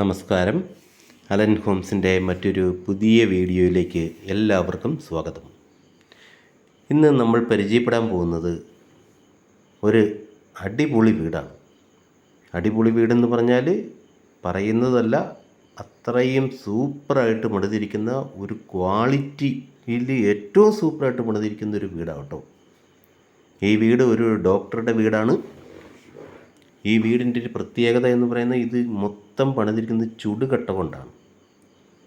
നമസ്കാരം. അലൻ ഹോംസിന്റെ മറ്റൊരു പുതിയ വീഡിയോയിലേക്ക് എല്ലാവർക്കും സ്വാഗതം. ഇന്ന് നമ്മൾ പരിചയപ്പെടാൻ പോകുന്നത് ഒരു അടിപൊളി വീടാണ്. അടിപൊളി വീടെന്ന് പറഞ്ഞാൽ പറയുന്നതല്ല അത്രയും സൂപ്പറായിട്ട് പണിതിരിക്കുന്ന ഒരു ക്വാളിറ്റിയിൽ ഏറ്റവും സൂപ്പറായിട്ട് പണിതിരിക്കുന്ന ഒരു വീടാണ് കേട്ടോ. ഈ വീട് ഒരു ഡോക്ടറുടെ വീടാണ്. ഈ വീടിന്റെ ഒരു പ്രത്യേകത എന്ന് പറയുന്നത് ഇത് മൊത്തം പണിതിരിക്കുന്നത് ചുടുകട്ട കൊണ്ടാണ്.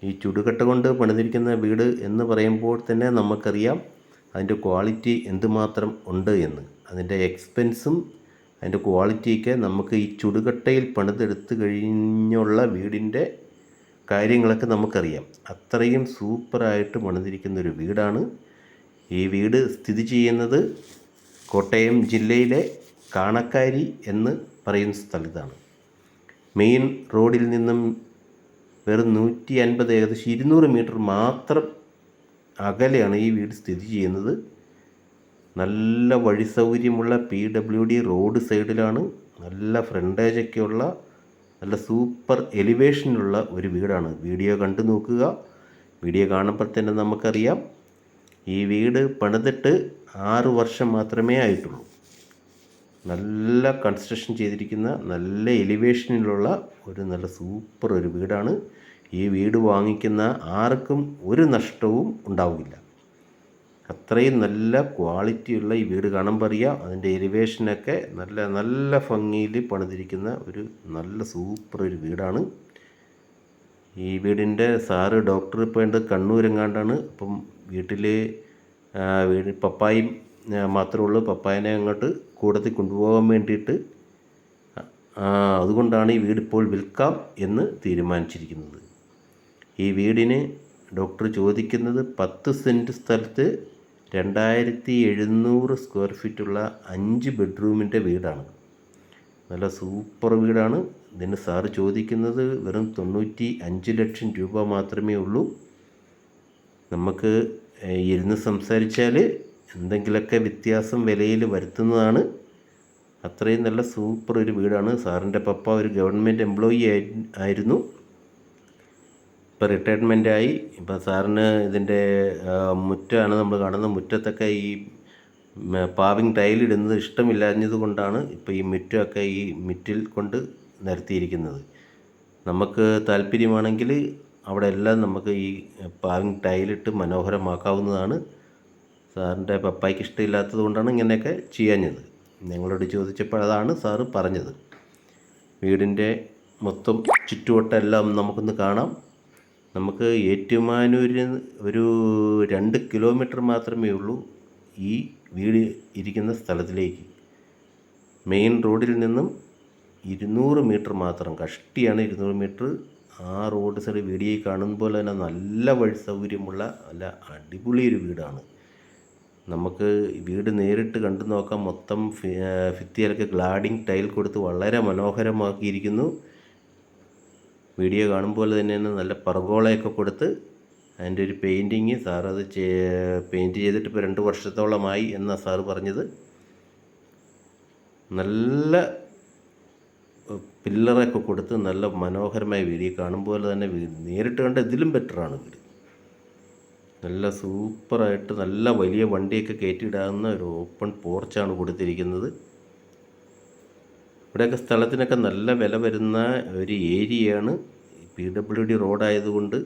ഈ ചുടുകട്ട കൊണ്ട് പണിതിരിക്കുന്ന വീട് എന്ന് പറയുമ്പോൾ തന്നെ നമുക്കറിയാം അതിന്റെ ക്വാളിറ്റി എന്തുമാത്രം ഉണ്ട് എന്ന്. അതിന്റെ എക്സ്പെൻസും അതിന്റെ ക്വാളിറ്റിയൊക്കെ നമുക്ക് ഈ ചുടുകട്ടയിൽ പണിതെടുത്ത് കഴിഞ്ഞുള്ള വീടിന്റെ കാര്യങ്ങളൊക്കെ നമുക്കറിയാം. അത്രയും സൂപ്പറായിട്ട് പണിതിരിക്കുന്ന ഒരു വീടാണ്. ഈ വീട് സ്ഥിതി ചെയ്യുന്നത് കോട്ടയം ജില്ലയിലെ കാണക്കാരി എന്ന് പറയുന്ന സ്ഥലത്താണ്. മെയിൻ റോഡിൽ നിന്നും വെറും നൂറ്റി അൻപത് ഏകദേശം ഇരുന്നൂറ് മീറ്റർ മാത്രം അകലെയാണ് ഈ വീട് സ്ഥിതി ചെയ്യുന്നത്. നല്ല വഴി സൗകര്യമുള്ള പി ഡബ്ല്യു ഡി റോഡ് സൈഡിലാണ് നല്ല ഫ്രണ്ടേജൊക്കെ ഉള്ള നല്ല സൂപ്പർ എലിവേഷനുള്ള ഒരു വീടാണ്. വീഡിയോ കണ്ടു നോക്കുക. വീഡിയോ കാണുമ്പോൾ തന്നെ നമുക്കറിയാം. ഈ വീട് പണിതിട്ട് ആറ് വർഷം മാത്രമേ ആയിട്ടുള്ളൂ. നല്ല കൺസ്ട്രക്ഷൻ ചെയ്തിരിക്കുന്ന നല്ല എലിവേഷനിലുള്ള ഒരു നല്ല സൂപ്പർ ഒരു വീടാണ്. ഈ വീട് വാങ്ങിക്കുന്ന ആർക്കും ഒരു നഷ്ടവും ഉണ്ടാവില്ല. അത്രയും നല്ല ക്വാളിറ്റിയുള്ള ഈ വീട് കാണുമ്പോൾ അറിയാം അതിന്റെ എലിവേഷനൊക്കെ നല്ല നല്ല ഭംഗിയിൽ പണിതിരിക്കുന്ന ഒരു നല്ല സൂപ്പർ ഒരു വീടാണ്. ഈ വീടിന്റെ സാറ് ഡോക്ടർ ഇപ്പോൾ ഉണ്ട് കണ്ണൂരെങ്ങാണ്ടാണ്. അപ്പം വീട്ടിൽ വീട് പപ്പായും മാത്രമേ ഉള്ളൂ. പപ്പായനെ അങ്ങോട്ട് കൂടത്തിൽ കൊണ്ടുപോകാൻ വേണ്ടിയിട്ട് അതുകൊണ്ടാണ് ഈ വീട് ഇപ്പോൾ വിൽക്കാം എന്ന് തീരുമാനിച്ചിരിക്കുന്നത്. ഈ വീടിന് ഡോക്ടർ ചോദിക്കുന്നത് പത്ത് സെന്റ് സ്ഥലത്ത് രണ്ടായിരത്തി എഴുന്നൂറ് സ്ക്വയർ ഫീറ്റുള്ള അഞ്ച് ബെഡ്റൂമിന്റെ വീടാണ്. നല്ല സൂപ്പർ വീടാണ്. ഇതിന് സാറ് ചോദിക്കുന്നത് വെറും തൊണ്ണൂറ്റി അഞ്ച് ലക്ഷം രൂപ മാത്രമേ ഉള്ളൂ. നമുക്ക് ഇരുന്ന് സംസാരിച്ചാൽ എന്തെങ്കിലുമൊക്കെ വ്യത്യാസം വിലയിൽ വരുത്തുന്നതാണ്. അത്രയും നല്ല സൂപ്പർ ഒരു വീടാണ്. സാറിന്റെ പപ്പ ഒരു ഗവൺമെന്റ് എംപ്ലോയി ആയി ആയിരുന്നു. ഇപ്പോൾ റിട്ടയർമെന്റായി ഇപ്പോൾ സാറിന് ഇതിന്റെ മുറ്റമാണ് നമ്മൾ കാണുന്നത് മുറ്റത്തൊക്കെ ഈ പാവിങ് ടൈലിടുന്നത് ഇഷ്ടമില്ലാഞ്ഞത് കൊണ്ടാണ് ഇപ്പോൾ ഈ മുറ്റമൊക്കെ ഈ മിറ്റിൽ കൊണ്ട് നിരത്തിയിരിക്കുന്നത് നമുക്ക് താല്പര്യമാണെങ്കിൽ അവിടെ എല്ലാം നമുക്ക് ഈ പാവിങ് ടൈലിട്ട് മനോഹരമാക്കാവുന്നതാണ്. സാറിന്റെ പപ്പായ്ക്ക് ഇഷ്ടമില്ലാത്തത് കൊണ്ടാണ് ഇങ്ങനെയൊക്കെ ചെയ്യാഞ്ഞത്. നിങ്ങളോട് ചോദിച്ചപ്പോൾ അതാണ് സാറ് പറഞ്ഞത്. വീടിന്റെ മൊത്തം ചുറ്റുവട്ടെല്ലാം നമുക്കൊന്ന് കാണാം. നമുക്ക് ഏറ്റുമാനൂരിൽ ഒരു രണ്ട് കിലോമീറ്റർ മാത്രമേ ഉള്ളൂ ഈ വീട് ഇരിക്കുന്ന സ്ഥലത്തിലേക്ക്. മെയിൻ റോഡിൽ നിന്നും ഇരുന്നൂറ് മീറ്റർ മാത്രം കഷ്ടിയാണ് ഇരുന്നൂറ് മീറ്റർ. ആ റോഡ് സൈഡ് വീഡിയോയിൽ കാണുന്ന പോലെ തന്നെ നല്ല വഴി സൗകര്യമുള്ള നല്ല അടിപൊളി ഒരു വീടാണ്. നമുക്ക് വീട് നേരിട്ട് കണ്ടു നോക്കാം. മൊത്തം ഭിത്തിയിലൊക്കെ ഗ്ലാഡിങ് ടൈൽ കൊടുത്ത് വളരെ മനോഹരമാക്കിയിരിക്കുന്നു. വീഡിയോ കാണുമ്പോൾ തന്നെ നല്ല പറഗോളയൊക്കെ കൊടുത്ത് അതിന്റെ ഒരു പെയിന്റിങ് സാറത് അത് പെയിന്റ് ചെയ്തിട്ട് ഇപ്പോൾ രണ്ട് വർഷത്തോളമായി എന്നാണ് സാറ് പറഞ്ഞത്. നല്ല പില്ലറൊക്കെ കൊടുത്ത് നല്ല മനോഹരമായ വീഡിയോ കാണുമ്പോൾ തന്നെ നേരിട്ട് കണ്ട ഇതിലും ബെറ്ററാണ് വീട്. നല്ല സൂപ്പറായിട്ട് നല്ല വലിയ വണ്ടിയൊക്കെ കയറ്റിയിടാവുന്ന ഒരു ഓപ്പൺ പോർച്ചാണ് കൊടുത്തിരിക്കുന്നത്. ഇവിടെയൊക്കെ സ്ഥലത്തിനൊക്കെ നല്ല വില വരുന്ന ഒരു ഏരിയയാണ്. പി ഡബ്ല്യു ഡി റോഡായതുകൊണ്ട്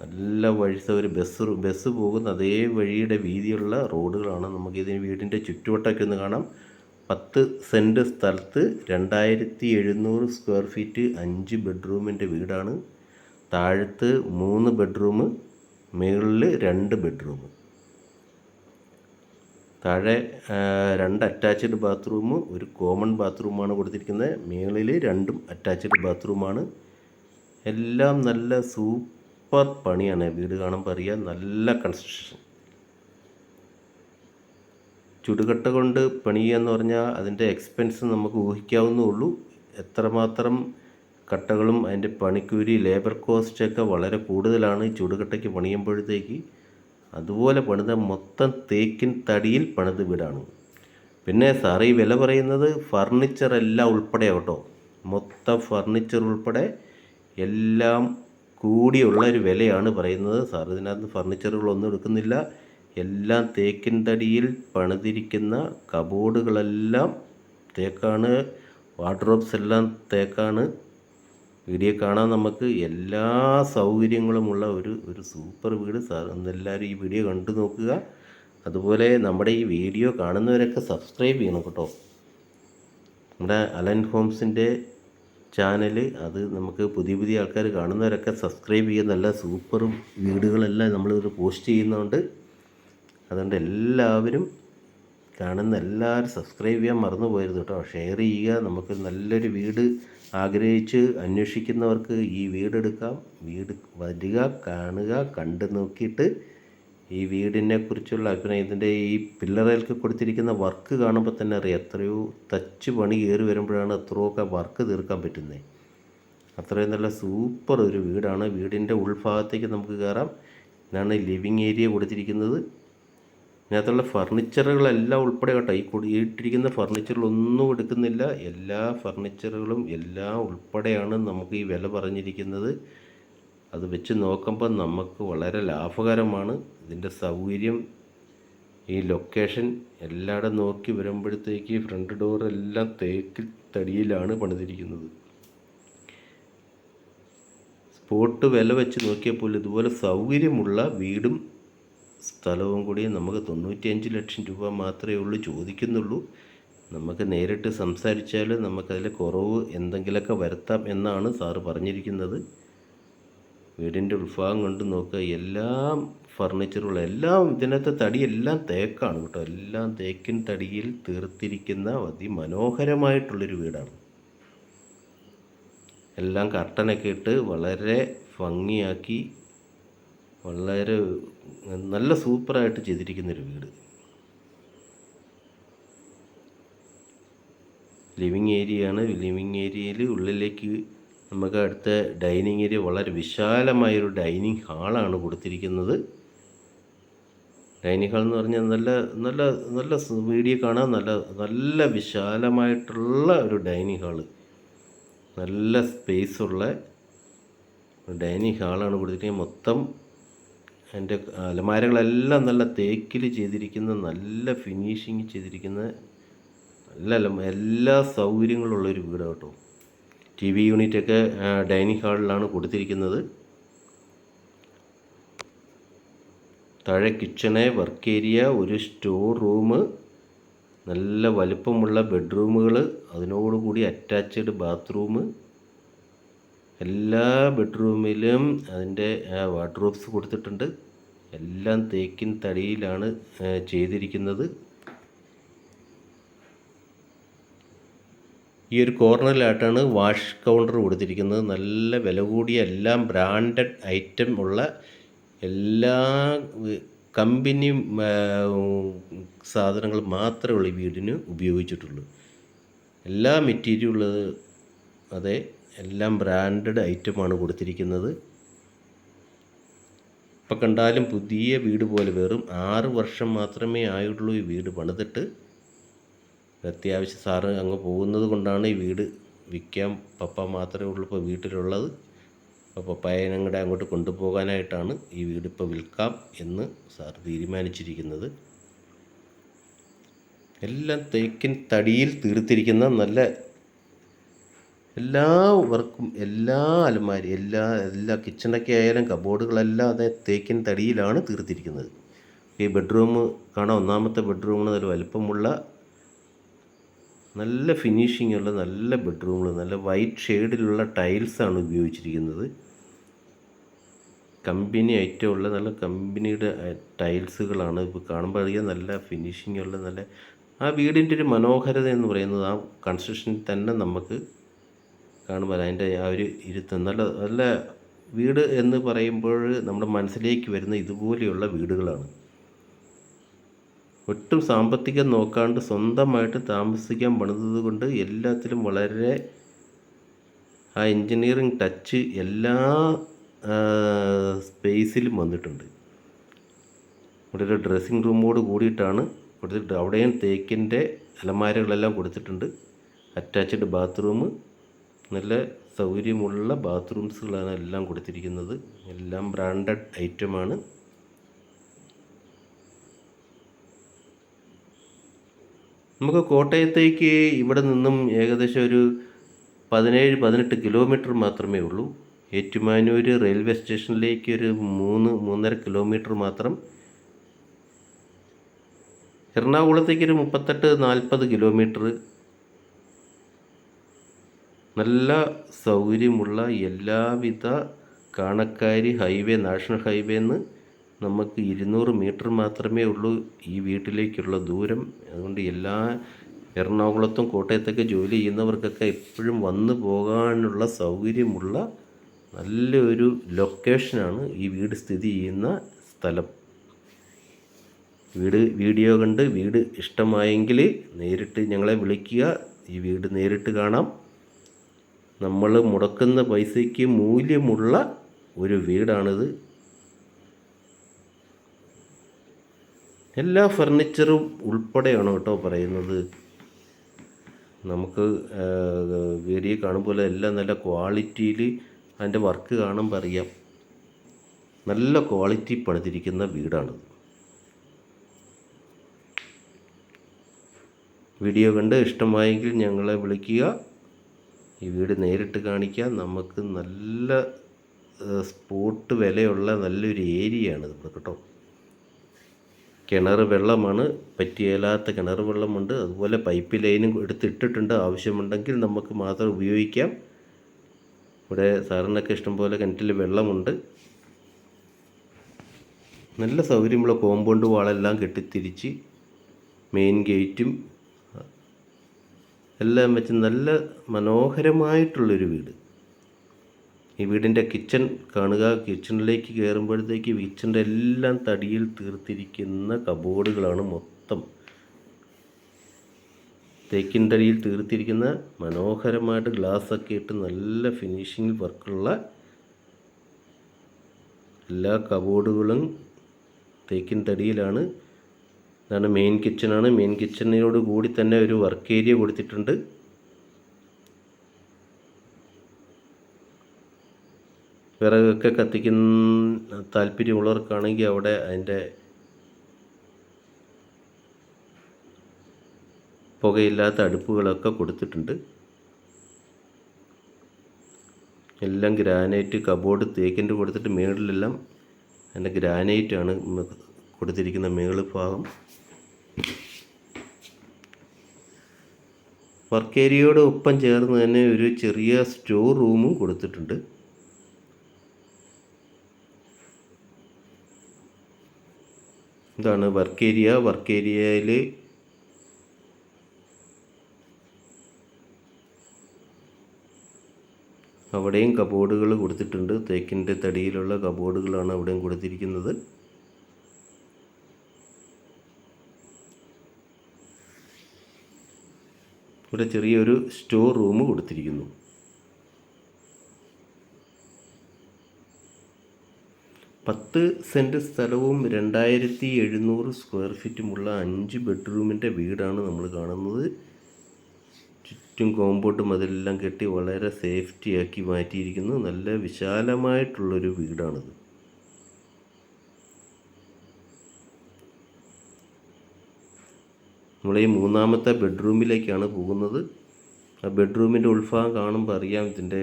നല്ല വഴി ഒരു ബസ് ബസ് പോകുന്ന അതേ വഴിയുടെ വീതിയുള്ള റോഡുകളാണ് നമുക്ക് ഇതിന് വീടിന്റെ ചുറ്റുവട്ടമൊക്കെ ഒന്ന് കാണാം. പത്ത് സെന്റ് സ്ഥലത്ത് രണ്ടായിരത്തി എഴുന്നൂറ് സ്ക്വയർ ഫീറ്റ് അഞ്ച് ബെഡ്റൂമിന്റെ വീടാണ്. താഴത്ത് മൂന്ന് ബെഡ്റൂം മുകളിൽ രണ്ട് ബെഡ്റൂം. താഴെ രണ്ട് അറ്റാച്ച്ഡ് ബാത്റൂം ഒരു കോമൺ ബാത്റൂമാണ് കൊടുത്തിരിക്കുന്നത്. മുകളിൽ രണ്ടും അറ്റാച്ച്ഡ് ബാത്റൂമാണ്. എല്ലാം നല്ല സൂപ്പർ പണിയാണ്. വീട് കാണുമ്പോൾ അറിയാം നല്ല കൺസ്ട്രക്ഷൻ. ചുടുകട്ട കൊണ്ട് പണിയുക എന്ന് പറഞ്ഞാൽ അതിന്റെ എക്സ്പെൻസ് നമുക്ക് ഊഹിക്കാവുന്നേ ഉള്ളൂ. എത്രമാത്രം കട്ടകളും അതിന്റെ പണിക്കൂലി ലേബർ കോസ്റ്റൊക്കെ വളരെ കൂടുതലാണ്. ചുടുകട്ടയ്ക്ക് പണിയുമ്പോഴത്തേക്ക് അതുപോലെ പണിത മൊത്തം തേക്കിൻ തടിയിൽ പണിത് വീടാണ്. പിന്നെ സാറ് ഈ വില പറയുന്നത് ഫർണിച്ചർ എല്ലാം ഉൾപ്പെടെ കേട്ടോ മൊത്തം ഫർണിച്ചർ ഉൾപ്പെടെ എല്ലാം കൂടിയുള്ള ഒരു വിലയാണ് പറയുന്നത്. സാർ ഇതിനകത്ത് ഫർണിച്ചറുകളൊന്നും എടുക്കുന്നില്ല. എല്ലാം തേക്കിൻ തടിയിൽ പണിതിരിക്കുന്ന കബോർഡുകളെല്ലാം തേക്കാണ്. വാർഡ്രോബ്സ് എല്ലാം തേക്കാണ്. വീഡിയോ കാണാൻ നമുക്ക് എല്ലാ സൗകര്യങ്ങളുമുള്ള ഒരു ഒരു സൂപ്പർ വീട്. സാർ എല്ലാവരും ഈ വീഡിയോ കണ്ടു നോക്കുക. അതുപോലെ നമ്മുടെ ഈ വീഡിയോ കാണുന്നവരൊക്കെ സബ്സ്ക്രൈബ് ചെയ്യണം കേട്ടോ. നമ്മുടെ അലൻ ഹോംസിന്റെ ചാനൽ അത് നമുക്ക് പുതിയ പുതിയ ആൾക്കാർ കാണുന്നവരൊക്കെ സബ്സ്ക്രൈബ് ചെയ്യുന്ന നല്ല സൂപ്പർ വീടുകളെല്ലാം നമ്മളിത് പോസ്റ്റ് ചെയ്യുന്നതുകൊണ്ട് അതുകൊണ്ട് എല്ലാവരും കാണുന്ന എല്ലാവരും സബ്സ്ക്രൈബ് ചെയ്യാൻ മറന്നു പോയത് കേട്ടോ. ഷെയർ ചെയ്യുക. നമുക്ക് നല്ലൊരു വീട് ആഗ്രഹിച്ച് അന്വേഷിക്കുന്നവർക്ക് ഈ വീടെടുക്കാം. വീട് വരിക കാണുക കണ്ടു നോക്കിയിട്ട് ഈ വീടിനെ കുറിച്ചുള്ള അഭിപ്രായം ഇതിന്റെ ഈ പില്ലറേൽക്ക് കൊടുത്തിരിക്കുന്ന വർക്ക് കാണുമ്പോൾ തന്നെ അറിയാം എത്രയോ തച്ച് പണി കയറി വരുമ്പോഴാണ് എത്രയൊക്കെ വർക്ക് തീർക്കാൻ പറ്റുന്നത് അത്രയും നല്ല സൂപ്പർ ഒരു വീടാണ്. വീടിന്റെ ഉൾഭാഗത്തേക്ക് നമുക്ക് കയറാം. ഇതാണ് ലിവിങ് ഏരിയ കൊടുത്തിരിക്കുന്നത്. ഇതിനകത്തുള്ള ഫർണിച്ചറുകളെല്ലാം ഉൾപ്പെടെ കേട്ടോ. ഈ കുടി ഇട്ടിരിക്കുന്ന ഫർണിച്ചറുകളൊന്നും എടുക്കുന്നില്ല. എല്ലാ ഫർണിച്ചറുകളും എല്ലാം ഉൾപ്പെടെയാണ് നമുക്ക് ഈ വില പറഞ്ഞിരിക്കുന്നത്. അത് വെച്ച് നോക്കുമ്പോൾ നമുക്ക് വളരെ ലാഭകരമാണ്. ഇതിന്റെ സൗകര്യം ഈ ലൊക്കേഷൻ എല്ലായിടും നോക്കി വരുമ്പോഴത്തേക്ക് ഫ്രണ്ട് ഡോർ എല്ലാം തേക്ക് തടിയിലാണ് പണിതിരിക്കുന്നത്. സ്പോട്ട് വില വെച്ച് നോക്കിയപ്പോൾ ഇതുപോലെ സൗകര്യമുള്ള വീടും സ്ഥലവും കൂടി നമുക്ക് തൊണ്ണൂറ്റിയഞ്ച് ലക്ഷം രൂപ മാത്രമേ ഉള്ളൂ ചോദിക്കുന്നുള്ളൂ. നമുക്ക് നേരിട്ട് സംസാരിച്ചാൽ നമുക്കതിൽ കുറവ് എന്തെങ്കിലുമൊക്കെ വരുത്താം എന്നാണ് സാറ് പറഞ്ഞിരിക്കുന്നത്. വീടിന്റെ ഉൾഭാഗം കൊണ്ട് നോക്കുക എല്ലാം ഫർണിച്ചറുകളും എല്ലാം ഇതിനകത്തെ തടി എല്ലാം തേക്കാണ് കേട്ടോ. എല്ലാം തേക്കിൻ തടിയിൽ തീർത്തിരിക്കുന്ന അതിമനോഹരമായിട്ടുള്ളൊരു വീടാണ്. എല്ലാം കർട്ടനൊക്കെ ഇട്ട് വളരെ ഭംഗിയാക്കി വളരെ നല്ല സൂപ്പറായിട്ട് ചെയ്തിരിക്കുന്നൊരു വീട്. ലിവിങ് ആണ് ലിവിങ് ഏരിയയിൽ ഉള്ളിലേക്ക് നമുക്ക് അടുത്ത ഡൈനിങ് ഏരിയ വളരെ വിശാലമായൊരു ഡൈനിങ് ഹാളാണ് കൊടുത്തിരിക്കുന്നത്. ഡൈനിങ് ഹാൾ എന്ന് പറഞ്ഞാൽ നല്ല നല്ല നല്ല വീഡിയോ കാണാൻ നല്ല നല്ല വിശാലമായിട്ടുള്ള ഒരു ഡൈനിങ് ഹാൾ. നല്ല സ്പേസുള്ള ഡൈനിങ് ഹാളാണ് കൊടുത്തിരിക്കുന്നത്. മൊത്തം അതിന്റെ അലമാരകളെല്ലാം നല്ല തേക്കിൽ ചെയ്തിരിക്കുന്ന നല്ല ഫിനിഷിങ് ചെയ്തിരിക്കുന്ന നല്ല അലമ എല്ലാ സൗകര്യങ്ങളുള്ളൊരു വീട് കേട്ടോ. ടി വി യൂണിറ്റൊക്കെ ഡൈനിങ് ഹാളിലാണ് കൊടുത്തിരിക്കുന്നത്. താഴെ കിച്ചണ് വർക്ക് ഏരിയ ഒരു സ്റ്റോർ റൂം നല്ല വലിപ്പമുള്ള ബെഡ്റൂമുകൾ അതിനോടുകൂടി അറ്റാച്ച്ഡ് ബാത്റൂം എല്ലാ ബെഡ്റൂമിലും അതിന്റെ വാർഡ്രോബ്സ് കൊടുത്തിട്ടുണ്ട്. എല്ലാം തേക്കിൻ തടിയിലാണ് ചെയ്തിരിക്കുന്നത്. ഈ ഒരു കോർണറിലായിട്ടാണ് വാഷ് കൗണ്ടർ കൊടുത്തിരിക്കുന്നത്. നല്ല വില കൂടിയ എല്ലാം ബ്രാൻഡഡ് ഐറ്റം ഉള്ള എല്ലാ കമ്പനി സാധനങ്ങൾ മാത്രമേ ഉള്ളൂ ഈ വീടിന് ഉപയോഗിച്ചിട്ടുള്ളൂ. എല്ലാ മെറ്റീരിയൽ ഉള്ളത് അതെ എല്ലാം ബ്രാൻഡഡ് ഐറ്റമാണ് കൊടുത്തിരിക്കുന്നത്. ഇപ്പം കണ്ടാലും പുതിയ വീട് പോലെ വെറും ആറ് വർഷം മാത്രമേ ആയുള്ളൂ ഈ വീട് പണിതിട്ട്. അത്യാവശ്യം സാറ് അങ്ങ് പോകുന്നത് കൊണ്ടാണ് ഈ വീട് വിൽക്കാൻ പപ്പ മാത്രമേ ഉള്ളൂ ഇപ്പോൾ വീട്ടിലുള്ളത്. അപ്പോൾ പപ്പായനും കൂടെ അങ്ങോട്ട് കൊണ്ടുപോകാനായിട്ടാണ് ഈ വീട് ഇപ്പോൾ വിൽക്കാം എന്ന് സാർ തീരുമാനിച്ചിരിക്കുന്നത്. എല്ലാം തേക്കിൻ തടിയിൽ തീർത്തിരിക്കുന്ന നല്ല എല്ലാ വർക്കും എല്ലാ അലമാരി എല്ലാ എല്ലാ കിച്ചണൊക്കെ ആയാലും കബോർഡുകളെല്ലാം അതേ തേക്കിൻ തടിയിലാണ് തീർത്തിരിക്കുന്നത്. ഈ ബെഡ്റൂം കാണാം ഒന്നാമത്തെ ബെഡ്റൂമിന് നല്ല വലുപ്പമുള്ള നല്ല ഫിനിഷിംഗ് ഉള്ള നല്ല ബെഡ്റൂമുകൾ നല്ല വൈറ്റ് ഷെയ്ഡിലുള്ള ടൈൽസാണ് ഉപയോഗിച്ചിരിക്കുന്നത്. കമ്പനി ഐറ്റം ഉള്ള നല്ല കമ്പനിയുടെ ടൈൽസുകളാണ് ഇപ്പോൾ കാണുമ്പോൾ അധികം നല്ല ഫിനിഷിംഗ് ഉള്ള നല്ല ആ വീടിന്റെ ഒരു മനോഹരത എന്ന് പറയുന്നത് ആ കൺസ്ട്രക്ഷൻ തന്നെ നമുക്ക് കാണുമ്പോൾ അതിന്റെ ആ ഒരു ഇരുത്തം നല്ല നല്ല വീട് എന്ന് പറയുമ്പോൾ നമ്മുടെ മനസ്സിലേക്ക് വരുന്ന ഇതുപോലെയുള്ള വീടുകളാണ്. ഒട്ടും സാമ്പത്തികം നോക്കാണ്ട് സ്വന്തമായിട്ട് താമസിക്കാൻ പണിതത് കൊണ്ട് എല്ലാത്തിലും വളരെ ആ എൻജിനീയറിങ് ടച്ച് എല്ലാ സ്പേസിലും വന്നിട്ടുണ്ട്. ഇവിടെ ഒരു ഡ്രസ്സിങ് റൂമോട് കൂടിയിട്ടാണ് കൊടുത്തിട്ട് അവിടെയും തേക്കിന്റെ അലമാരകളെല്ലാം കൊടുത്തിട്ടുണ്ട്. അറ്റാച്ച്ഡ് ബാത്റൂം നല്ല സൗകര്യമുള്ള ബാത്റൂംസുകളാണ് എല്ലാം കൊടുത്തിരിക്കുന്നത്. എല്ലാം ബ്രാൻഡഡ് ഐറ്റമാണ്. നമുക്ക് കോട്ടയത്തേക്ക് ഇവിടെ നിന്നും ഏകദേശം ഒരു പതിനേഴ് പതിനെട്ട് കിലോമീറ്റർ മാത്രമേ ഉള്ളൂ. ഏറ്റുമാനൂർ റെയിൽവേ സ്റ്റേഷനിലേക്ക് ഒരു മൂന്ന് മൂന്നര കിലോമീറ്റർ മാത്രം. എറണാകുളത്തേക്ക് ഒരു മുപ്പത്തെട്ട് നാൽപ്പത് കിലോമീറ്റർ. നല്ല സൗകര്യമുള്ള എല്ലാവിധ കാണക്കാരി ഹൈവേ നാഷണൽ ഹൈവേന്ന് നമുക്ക് ഇരുന്നൂറ് മീറ്റർ മാത്രമേ ഉള്ളൂ ഈ വീട്ടിലേക്കുള്ള ദൂരം. അതുകൊണ്ട് എല്ലാ എറണാകുളത്തും കോട്ടയത്തൊക്കെ ജോലി ചെയ്യുന്നവർക്കൊക്കെ എപ്പോഴും വന്നു പോകാനുള്ള സൗകര്യമുള്ള നല്ലൊരു ലൊക്കേഷനാണ് ഈ വീട് സ്ഥിതി ചെയ്യുന്ന സ്ഥലം. വീട് വീഡിയോ കണ്ട് വീട് ഇഷ്ടമായെങ്കിൽ നേരിട്ട് ഞങ്ങളെ വിളിക്കുക. ഈ വീട് നേരിട്ട് കാണാം. നമ്മൾ മുടക്കുന്ന പൈസയ്ക്ക് മൂല്യമുള്ള ഒരു വീടാണിത്. എല്ലാ ഫർണിച്ചറും ഉൾപ്പെടെയാണ് കേട്ടോ പറയുന്നത്. നമുക്ക് വീഡിയോ കാണുമ്പോൾ എല്ലാം നല്ല ക്വാളിറ്റിയിൽ അതിന്റെ വർക്ക് കാണുമ്പോൾ അറിയാം. നല്ല ക്വാളിറ്റി പണിതിരിക്കുന്ന വീടാണിത്. വീഡിയോ കണ്ട് ഇഷ്ടമായെങ്കിൽ ഞങ്ങളെ വിളിക്കുക. ഈ വീട് നേരിട്ട് കാണിക്കാം നമുക്ക് നല്ല സ്പോട്ട് വിലയുള്ള നല്ലൊരു ഏരിയയാണ് ഇവിടെ കേട്ടോ. കിണർ വെള്ളമാണ് പറ്റിയേലാത്ത കിണർ വെള്ളമുണ്ട്. അതുപോലെ പൈപ്പ് ലൈനും എടുത്തിട്ടിട്ടുണ്ട്. ആവശ്യമുണ്ടെങ്കിൽ നമുക്ക് മാത്രം ഉപയോഗിക്കാം. ഇവിടെ സാറിനൊക്കെ ഇഷ്ടംപോലെ കിണറ്റിൽ വെള്ളമുണ്ട്. നല്ല സൗകര്യമുള്ള കോമ്പൗണ്ട് വാളെല്ലാം കെട്ടിത്തിരിച്ച് മെയിൻ ഗേറ്റും എല്ലാം വെച്ച് നല്ല മനോഹരമായിട്ടുള്ളൊരു വീട്. ഈ വീടിന്റെ കിച്ചൺ കാണുക കിച്ചണിലേക്ക് കയറുമ്പോഴത്തേക്ക് കിച്ചന്റെ എല്ലാം തടിയിൽ തീർത്തിരിക്കുന്ന കബോർഡുകളാണ് മൊത്തം. തേക്കിൻ തടിയിൽ തീർത്തിരിക്കുന്ന മനോഹരമായിട്ട് ഗ്ലാസ്സൊക്കെ ഇട്ട് നല്ല ഫിനിഷിംഗ് വർക്കുള്ള എല്ലാ കബോർഡുകളും തേക്കിൻ തടിയിലാണ് ഇതാണ് മെയിൻ കിച്ചണാണ് മെയിൻ കിച്ചണിനോട് കൂടി തന്നെ ഒരു വർക്ക് ഏരിയ കൊടുത്തിട്ടുണ്ട്. വിറകൊക്കെ കത്തിക്കുന്ന താല്പര്യമുള്ളവർക്കാണെങ്കിൽ അവിടെ അതിന്റെ പുകയില്ലാത്ത അടുപ്പുകളൊക്കെ കൊടുത്തിട്ടുണ്ട്. എല്ലാം ഗ്രാനൈറ്റ് കബോർഡ് തേക്കിന്റെ കൊടുത്തിട്ട് മേളിലെല്ലാം അതിന്റെ ഗ്രാനൈറ്റാണ് കൊടുത്തിരിക്കുന്ന മേൾ ഭാഗം. വർക്ക് ഏരിയയോട് ഒപ്പം ചേർന്ന് തന്നെ ഒരു ചെറിയ സ്റ്റോർ റൂമും കൊടുത്തിട്ടുണ്ട്. ഇതാണ് വർക്ക് ഏരിയ വർക്ക് ഏരിയയിൽ അവിടെയും കബോർഡുകൾ കൊടുത്തിട്ടുണ്ട്. തേക്കിന്റെ തടിയിലുള്ള കബോർഡുകളാണ് അവിടെയും കൊടുത്തിരിക്കുന്നത്. ഇവിടെ ചെറിയൊരു സ്റ്റോർ റൂം കൊടുത്തിരിക്കുന്നു. പത്ത് സെന്റ് സ്ഥലവും രണ്ടായിരത്തി എഴുന്നൂറ് സ്ക്വയർ ഫീറ്റുമുള്ള അഞ്ച് ബെഡ്റൂമിന്റെ വീടാണ് നമ്മൾ കാണുന്നത്. ചുറ്റും കോമ്പൗണ്ടും അതെല്ലാം കെട്ടി വളരെ സേഫ്റ്റിയാക്കി മാറ്റിയിരിക്കുന്നു. നല്ല വിശാലമായിട്ടുള്ളൊരു വീടാണിത്. നമ്മൾ ഈ മൂന്നാമത്തെ ബെഡ്റൂമിലേക്കാണ് പോകുന്നത്. ആ ബെഡ്റൂമിന്റെ ഉൾഭാഗം കാണുമ്പോൾ അറിയാം ഇതിന്റെ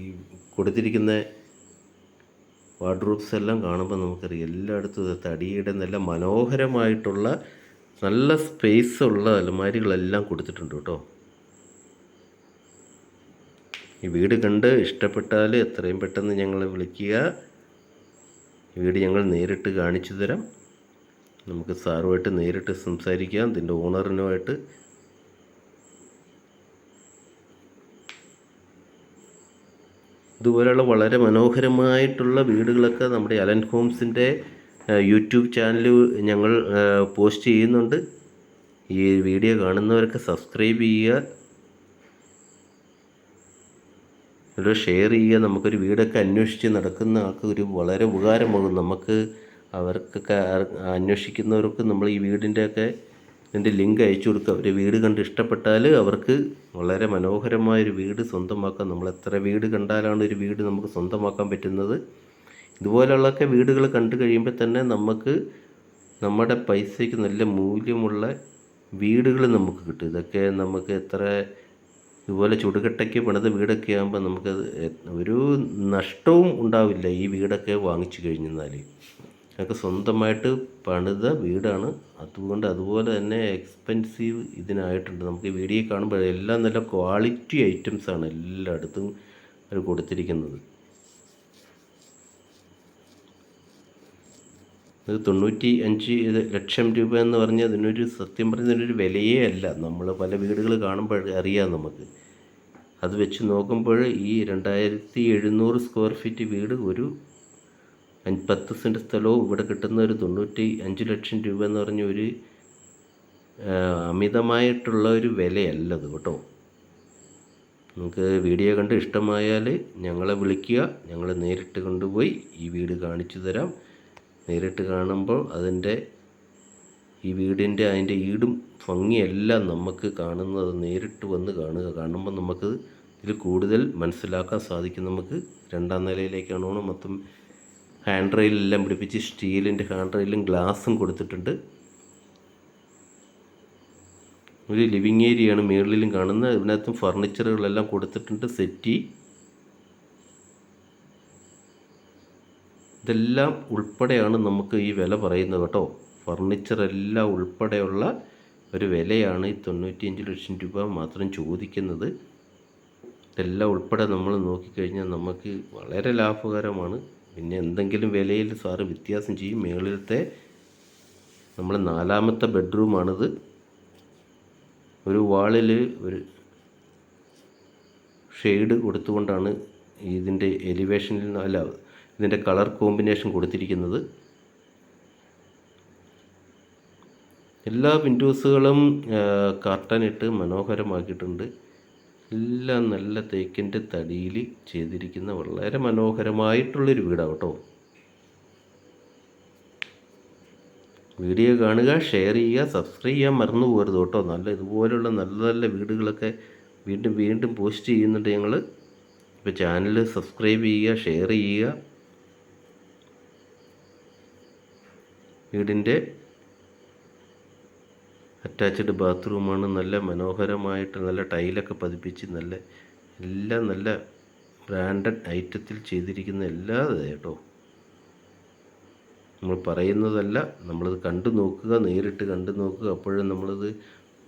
ഈ കൊടുത്തിരിക്കുന്ന വാർഡ്രോബ്സ് എല്ലാം കാണുമ്പോൾ നമുക്കറിയാം എല്ലായിടത്തും തടിയുടെ നല്ല മനോഹരമായിട്ടുള്ള നല്ല സ്പേസ് ഉള്ള അലമാരികളെല്ലാം കൊടുത്തിട്ടുണ്ട് കേട്ടോ. ഈ വീട് കണ്ട് ഇഷ്ടപ്പെട്ടാൽ എത്രയും പെട്ടെന്ന് ഞങ്ങളെ വിളിക്കുക. വീട് ഞങ്ങൾ നേരിട്ട് കാണിച്ചു തരാം. നമുക്ക് സാറുമായിട്ട് നേരിട്ട് സംസാരിക്കാം. ഇതിന്റെ ഓണറിനുമായിട്ട്. ഇതുപോലെയുള്ള വളരെ മനോഹരമായിട്ടുള്ള വീടുകളൊക്കെ നമ്മുടെ അലൻ ഹോംസിന്റെ യൂട്യൂബ് ചാനൽ ഞങ്ങൾ പോസ്റ്റ് ചെയ്യുന്നുണ്ട്. ഈ വീഡിയോ കാണുന്നവരൊക്കെ സബ്സ്ക്രൈബ് ചെയ്യുക. ഒരു ഷെയർ ചെയ്യുക. നമുക്കൊരു വീടൊക്കെ അന്വേഷിച്ച് നടക്കുന്ന ആൾക്ക് ഒരു വളരെ ഉപകാരമാകും. നമുക്ക് അവർക്കൊക്കെ അന്വേഷിക്കുന്നവർക്ക് നമ്മൾ ഈ വീടിന്റെയൊക്കെ ഇതിന്റെ ലിങ്ക് അയച്ചു കൊടുക്കുക. അവർ വീട് കണ്ട് ഇഷ്ടപ്പെട്ടാൽ അവർക്ക് വളരെ മനോഹരമായൊരു വീട് സ്വന്തമാക്കാൻ നമ്മൾ എത്ര വീട് കണ്ടാലാണ് ഒരു വീട് നമുക്ക് സ്വന്തമാക്കാൻ പറ്റുന്നത്. ഇതുപോലുള്ളൊക്കെ വീടുകൾ കണ്ടു കഴിയുമ്പോൾ തന്നെ നമുക്ക് നമ്മുടെ പൈസയ്ക്ക് നല്ല മൂല്യമുള്ള വീടുകൾ നമുക്ക് കിട്ടും. ഇതൊക്കെ നമുക്ക് എത്ര ഇതുപോലെ ചുടുകട്ടയ്ക്ക് പണിത വീടൊക്കെ ആകുമ്പോൾ നമുക്കത് ഒരു നഷ്ടവും ഉണ്ടാവില്ല ഈ വീടൊക്കെ വാങ്ങിച്ചു കഴിഞ്ഞാൽ. അതൊക്കെ സ്വന്തമായിട്ട് പണിത വീടാണ്. അതുകൊണ്ട് അതുപോലെ തന്നെ എക്സ്പെൻസീവ് ഇതിനായിട്ടുണ്ട്. നമുക്ക് ഈ വീഡിയോ കാണുമ്പോൾ എല്ലാം നല്ല ക്വാളിറ്റി ഐറ്റംസാണ് എല്ലായിടത്തും അവർ കൊടുത്തിരിക്കുന്നത്. ഇത് തൊണ്ണൂറ്റി അഞ്ച് ലക്ഷം രൂപ എന്ന് പറഞ്ഞാൽ അതിനൊരു സത്യം പറഞ്ഞാൽ ഒരു വിലയേ അല്ല. നമ്മൾ പല വീടുകൾ കാണുമ്പോൾ അറിയാം നമുക്ക്. അത് വെച്ച് നോക്കുമ്പോൾ ഈ രണ്ടായിരത്തി എഴുന്നൂറ് സ്ക്വയർ ഫീറ്റ് വീട് ഒരു പത്ത് സെന്റ് സ്ഥലവും ഇവിടെ കിട്ടുന്ന ഒരു തൊണ്ണൂറ്റി അഞ്ച് ലക്ഷം രൂപ എന്ന് പറഞ്ഞ ഒരു അമിതമായിട്ടുള്ള ഒരു വിലയല്ല അത് കേട്ടോ. നിങ്ങൾക്ക് വീഡിയോ കണ്ട് ഇഷ്ടമായാൽ ഞങ്ങളെ വിളിക്കുക. ഞങ്ങൾ നേരിട്ട് കൊണ്ടുപോയി ഈ വീട് കാണിച്ചു തരാം. നേരിട്ട് കാണുമ്പോൾ അതിന്റെ ഈ വീടിന്റെ അതിന്റെ ഈടും ഭംഗിയെല്ലാം നമുക്ക് കാണുന്നത് നേരിട്ട് വന്ന് കാണുക. കാണുമ്പോൾ നമുക്ക് ഇതിൽ കൂടുതൽ മനസ്സിലാക്കാൻ സാധിക്കും. നമുക്ക് രണ്ടാം നിലയിലേക്കാണോ മൊത്തം ഹാൻഡ് റെയിലെല്ലാം പിടിപ്പിച്ച് സ്റ്റീലിന്റെ ഹാൻഡ് റെയിലും ഗ്ലാസും കൊടുത്തിട്ടുണ്ട്. ഒരു ലിവിങ് ഏരിയയാണ് മുകളിലും കാണുന്നത്. ഇതിനകത്തും ഫർണിച്ചറുകളെല്ലാം കൊടുത്തിട്ടുണ്ട് സെറ്റി ഇതെല്ലാം ഉൾപ്പെടെയാണ് നമുക്ക് ഈ വില പറയുന്നത് കേട്ടോ. ഫർണിച്ചറെല്ലാം ഉൾപ്പെടെയുള്ള ഒരു വിലയാണ് ഈ തൊണ്ണൂറ്റിയഞ്ച് ലക്ഷം രൂപ മാത്രം ചോദിക്കുന്നത്. ഇതെല്ലാം ഉൾപ്പെടെ നമ്മൾ നോക്കിക്കഴിഞ്ഞാൽ നമുക്ക് വളരെ ലാഭകരമാണ്. പിന്നെ എന്തെങ്കിലും വിലയിൽ സാറ് വ്യത്യാസം ചെയ്യും. മേളിലത്തെ നമ്മൾ നാലാമത്തെ ബെഡ്റൂമാണിത്. ഒരു വാളിൽ ഒരു ഷെയ്ഡ് കൊടുത്തുകൊണ്ടാണ് ഇതിന്റെ എലിവേഷനിൽ അല്ല ഇതിന്റെ കളർ കോമ്പിനേഷൻ കൊടുത്തിരിക്കുന്നത്. എല്ലാ വിൻഡോസുകളും കർട്ടനിട്ട് മനോഹരമാക്കിയിട്ടുണ്ട്. എല്ലാം നല്ല തേക്കിന്റെ തടിയിൽ ചെയ്തിരിക്കുന്ന വളരെ മനോഹരമായിട്ടുള്ളൊരു വീടാണ് കേട്ടോ വീഡിയോ കാണുക ഷെയർ ചെയ്യുക സബ്സ്ക്രൈബ് ചെയ്യാൻ മറന്നു പോകരുത് കേട്ടോ. നല്ല ഇതുപോലുള്ള നല്ല നല്ല വീടുകളൊക്കെ വീണ്ടും വീണ്ടും പോസ്റ്റ് ചെയ്യുന്നുണ്ട് ഞങ്ങൾ ഇപ്പോൾ ചാനൽ സബ്സ്ക്രൈബ് ചെയ്യുക ഷെയർ ചെയ്യുക. വീടിന്റെ അറ്റാച്ച്ഡ് ബാത്റൂമാണ്. നല്ല മനോഹരമായിട്ട് നല്ല ടൈലൊക്കെ പതിപ്പിച്ച് നല്ല എല്ലാം നല്ല ബ്രാൻഡഡ് ഐറ്റത്തിൽ ചെയ്തിരിക്കുന്ന എല്ലാ കേട്ടോ. നമ്മൾ പറയുന്നതല്ല നമ്മളത് കണ്ടു നോക്കുക നേരിട്ട് കണ്ടു നോക്കുക. അപ്പോഴും നമ്മളത്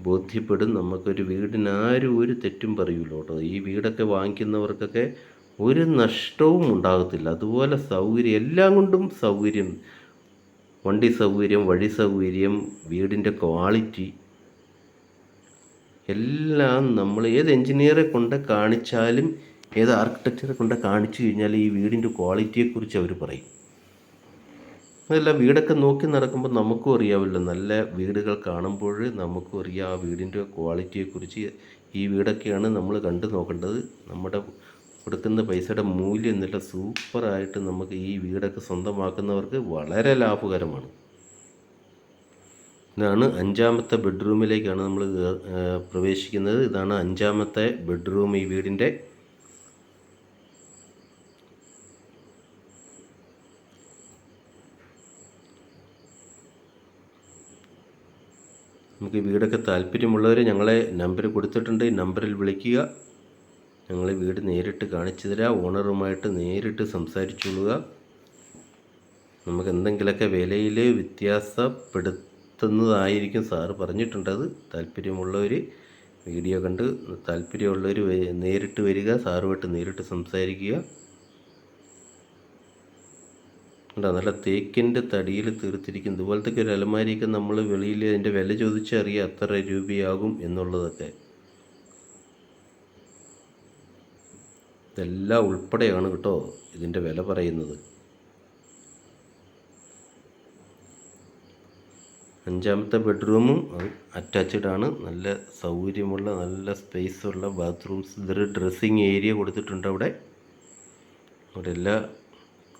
ബോധ്യപ്പെടും. നമുക്കൊരു വീടിനാരും ഒരു തെറ്റും പറയൂല കേട്ടോ. ഈ വീടൊക്കെ വാങ്ങിക്കുന്നവർക്കൊക്കെ ഒരു നഷ്ടവും ഉണ്ടാകത്തില്ല. അതുപോലെ സൗകര്യം എല്ലാം കൊണ്ടും സൗകര്യം വണ്ടി സൗകര്യം വഴി സൗകര്യം വീടിന്റെ ക്വാളിറ്റി എല്ലാം നമ്മൾ ഏത് എഞ്ചിനീയറെ കൊണ്ട് കാണിച്ചാലും ഏത് ആർക്കിടെക്ചറെ കൊണ്ട് കാണിച്ചു കഴിഞ്ഞാൽ ഈ വീടിന്റെ ക്വാളിറ്റിയെക്കുറിച്ച് അവർ പറയും. അതല്ല വീടൊക്കെ നോക്കി നടക്കുമ്പോൾ നമുക്കും അറിയാമല്ലോ. നല്ല വീടുകൾ കാണുമ്പോൾ നമുക്കും അറിയാം ആ വീടിന്റെ ക്വാളിറ്റിയെക്കുറിച്ച് ഈ വീടൊക്കെയാണ് നമ്മൾ കണ്ടു നോക്കേണ്ടത്. നമ്മുടെ കൊടുക്കുന്ന പൈസയുടെ മൂല്യം നല്ല സൂപ്പറായിട്ട് നമുക്ക് ഈ വീടൊക്കെ സ്വന്തമാക്കുന്നവർക്ക് വളരെ ലാഭകരമാണ്. ഇതാണ് അഞ്ചാമത്തെ ബെഡ്റൂമിലേക്കാണ് നമ്മൾ പ്രവേശിക്കുന്നത്. ഇതാണ് അഞ്ചാമത്തെ ബെഡ്റൂം ഈ വീടിന്റെ. നമുക്ക് വീടൊക്കെ താല്പര്യമുള്ളവർ ഞങ്ങളെ നമ്പർ കൊടുത്തിട്ടുണ്ട്. ഈ നമ്പറിൽ വിളിക്കുക. ഞങ്ങൾ വീട് നേരിട്ട് കാണിച്ചു തരാം ഓണറുമായിട്ട് നേരിട്ട് സംസാരിച്ചോളുക നമുക്ക് എന്തെങ്കിലുമൊക്കെ വിലയിൽ വ്യത്യാസപ്പെടുത്തുന്നതായിരിക്കും സാറ് പറഞ്ഞിട്ടുണ്ടത് താല്പര്യമുള്ളവർ വീഡിയോ കണ്ട് താല്പര്യമുള്ളവർ നേരിട്ട് വരിക സാറുമായിട്ട് നേരിട്ട് സംസാരിക്കുക. കണ്ടോ നല്ല തേക്കിന്റെ തടിയിൽ തീർത്തിരിക്കും ഇതുപോലത്തെ ഒരു അലമാരിയൊക്കെ നമ്മൾ വെളിയിൽ അതിന്റെ വില ചോദിച്ചറിയാം എത്ര രൂപയാകും എന്നുള്ളതൊക്കെ. ഇതെല്ലാം ഉൾപ്പെടെയാണ് കേട്ടോ ഇതിന്റെ വില പറയുന്നത്. അഞ്ചാമത്തെ ബെഡ്റൂമും അറ്റാച്ച്ഡ് ആണ്. നല്ല സൗകര്യമുള്ള നല്ല സ്പേസ് ഉള്ള ബാത്റൂംസ് ഇതൊരു ഡ്രസ്സിങ് ഏരിയ കൊടുത്തിട്ടുണ്ട് അവിടെ. അവിടെ എല്ലാ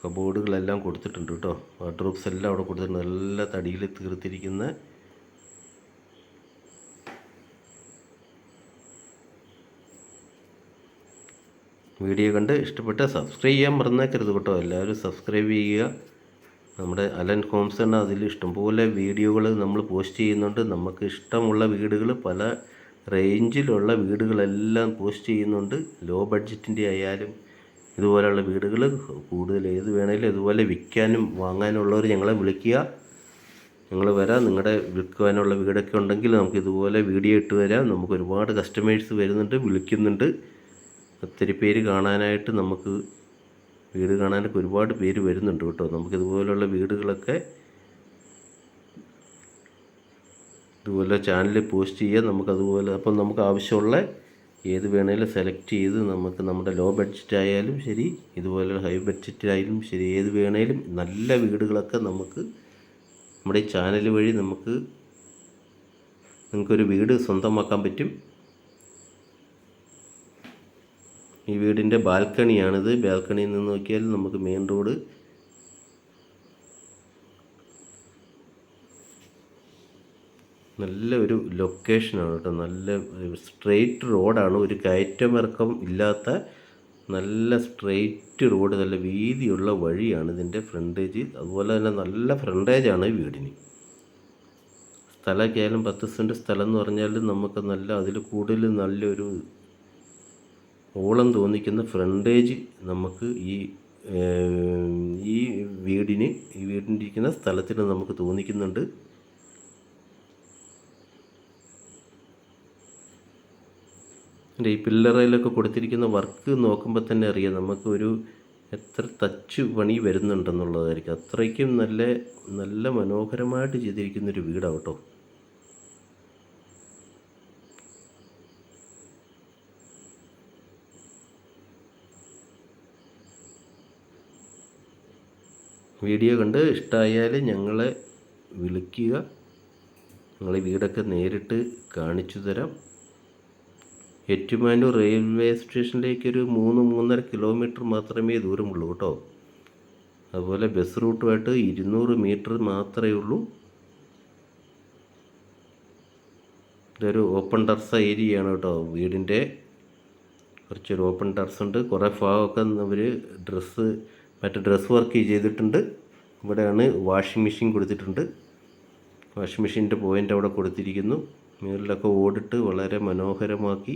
കബോർഡുകളെല്ലാം കൊടുത്തിട്ടുണ്ട് കേട്ടോ. വാർഡ്രോബ്സ് എല്ലാം അവിടെ കൊടുത്തിട്ടുണ്ട്. നല്ല തടിയിൽ തീർത്തിരിക്കുന്ന വീഡിയോ കണ്ട് ഇഷ്ടപ്പെട്ട സബ്സ്ക്രൈബ് ചെയ്യാൻ മറന്നേക്കരുത് കേട്ടോ. എല്ലാവരും സബ്സ്ക്രൈബ് ചെയ്യുക. നമ്മുടെ അലൻ ഹോംസ് തന്നെ അതിൽ ഇഷ്ടംപോലെ വീഡിയോകൾ നമ്മൾ പോസ്റ്റ് ചെയ്യുന്നുണ്ട്. നമുക്ക് ഇഷ്ടമുള്ള വീടുകൾ പല റേഞ്ചിലുള്ള വീടുകളെല്ലാം പോസ്റ്റ് ചെയ്യുന്നുണ്ട്. ലോ ബഡ്ജറ്റിന്റെ ആയാലും ഇതുപോലെയുള്ള വീടുകൾ കൂടുതൽ ഏത് വേണേലും ഇതുപോലെ വിൽക്കാനും വാങ്ങാനുള്ളവർ ഞങ്ങളെ വിളിക്കുക. ഞങ്ങൾ വരാം. നിങ്ങളുടെ വിൽക്കുവാനുള്ള വീടൊക്കെ ഉണ്ടെങ്കിൽ നമുക്ക് ഇതുപോലെ വീഡിയോ ഇട്ട് വരാം. നമുക്ക് ഒരുപാട് കസ്റ്റമേഴ്സ് വരുന്നുണ്ട് വിളിക്കുന്നുണ്ട്. ഒത്തിരി പേര് കാണാനായിട്ട് നമുക്ക് വീട് കാണാനൊക്കെ ഒരുപാട് പേര് വരുന്നുണ്ട് കേട്ടോ. നമുക്കിതുപോലുള്ള വീടുകളൊക്കെ ഇതുപോലെ ചാനലിൽ പോസ്റ്റ് ചെയ്യാം. നമുക്കതുപോലെ അപ്പം നമുക്ക് ആവശ്യമുള്ള ഏത് വേണേലും സെലക്ട് ചെയ്ത് നമുക്ക് നമ്മുടെ ലോ ബഡ്ജറ്റ് ആയാലും ശരി ഇതുപോലെ ഹൈ ബഡ്ജറ്റ് ആയാലും ശരി ഏത് വേണേലും നല്ല വീടുകളൊക്കെ നമുക്ക് നമ്മുടെ ഈ ചാനൽ വഴി നമുക്ക് നിങ്ങൾക്കൊരു വീട് സ്വന്തമാക്കാൻ പറ്റും. ഈ വീടിന്റെ ബാൽക്കണിയാണിത്. ബാൽക്കണിയിൽ നിന്ന് നോക്കിയാൽ നമുക്ക് മെയിൻ റോഡ്. നല്ല ഒരു ലൊക്കേഷനാണ് കേട്ടോ. നല്ല സ്ട്രെയിറ്റ് റോഡാണ് ഒരു കയറ്റമിറക്കം ഇല്ലാത്ത നല്ല സ്ട്രെയിറ്റ് റോഡ് നല്ല വീതിയുള്ള വഴിയാണ് ഇതിന്റെ ഫ്രണ്ടേജ് അതുപോലെ തന്നെ നല്ല ഫ്രണ്ടേജാണ് ഈ വീടിന്. സ്ഥലമൊക്കെ ആയാലും പത്ത് സെന്റ് സ്ഥലം എന്ന് പറഞ്ഞാൽ നമുക്ക് നല്ല അതിൽ കൂടുതൽ നല്ലൊരു ഓളം തോന്നിക്കുന്ന ഫ്രണ്ടേജ് നമുക്ക് ഈ ഈ വീടിന് ഈ വീടിന്റെ ഇരിക്കുന്ന സ്ഥലത്തിന് നമുക്ക് തോന്നിക്കുന്നുണ്ട്. ഈ പില്ലറയിലൊക്കെ കൊടുത്തിരിക്കുന്ന വർക്ക് നോക്കുമ്പോൾ തന്നെ അറിയാം നമുക്കൊരു എത്ര ടച്ച് പണി വരുന്നുണ്ടെന്നുള്ളതായിരിക്കും. അത്രയ്ക്കും നല്ല നല്ല മനോഹരമായിട്ട് ചെയ്തിരിക്കുന്നൊരു വീടാണ് കേട്ടോ. വീഡിയോ കണ്ട് ഇഷ്ടമായാൽ ഞങ്ങളെ വിളിക്കുക. ഞങ്ങളെ വീടൊക്കെ നേരിട്ട് കാണിച്ചു തരാം. ഏറ്റുമാനൂർ റെയിൽവേ സ്റ്റേഷനിലേക്ക് ഒരു മൂന്ന് മൂന്നര കിലോമീറ്റർ മാത്രമേ ദൂരമുള്ളൂ കേട്ടോ. അതുപോലെ ബസ് റൂട്ടുമായിട്ട് ഇരുന്നൂറ് മീറ്റർ മാത്രമേ ഉള്ളൂ. ഇതൊരു ഓപ്പൺ ടെറസ ആണ് കേട്ടോ വീടിന്റെ. കുറച്ചൊരു ഓപ്പൺ ടർസ് ഉണ്ട്. കുറേ ഭാഗമൊക്കെ അവർ ഡ്രസ്സ് മറ്റേ ഡ്രസ്സ് വർക്ക് ചെയ്തിട്ടുണ്ട്. ഇവിടെയാണ് വാഷിംഗ് മെഷീൻ കൊടുത്തിട്ടുണ്ട്. വാഷിംഗ് മെഷീന്റെ പോയിന്റ് അവിടെ കൊടുത്തിരിക്കുന്നു. മുകളിലൊക്കെ ഓടിട്ട് വളരെ മനോഹരമാക്കി.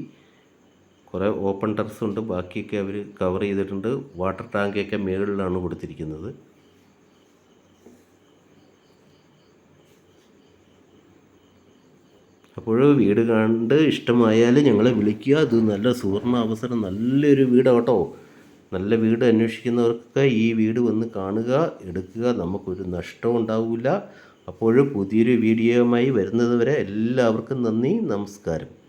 കുറേ ഓപ്പൺ ടെറസ് ഉണ്ട്. ബാക്കിയൊക്കെ അവർ കവർ ചെയ്തിട്ടുണ്ട്. വാട്ടർ ടാങ്കൊക്കെ മുകളിലാണ് കൊടുത്തിരിക്കുന്നത്. അപ്പോൾ വീട് കണ്ട് ഇഷ്ടമായാൽ ഞങ്ങളെ വിളിക്കുക. അത് നല്ല സുവർണ അവസരം. നല്ലൊരു വീടാണ് കേട്ടോ നല്ല വീട് അന്വേഷിക്കുന്നവർക്ക് ഈ വീട് വന്ന് കാണുക എടുക്കുക. നമുക്കൊരു നഷ്ടവും ഉണ്ടാവില്ല അപ്പോൾ പുതിയൊരു വീഡിയോയുമായി വരുന്നത് വരെ എല്ലാവർക്കും നന്ദി. നമസ്കാരം.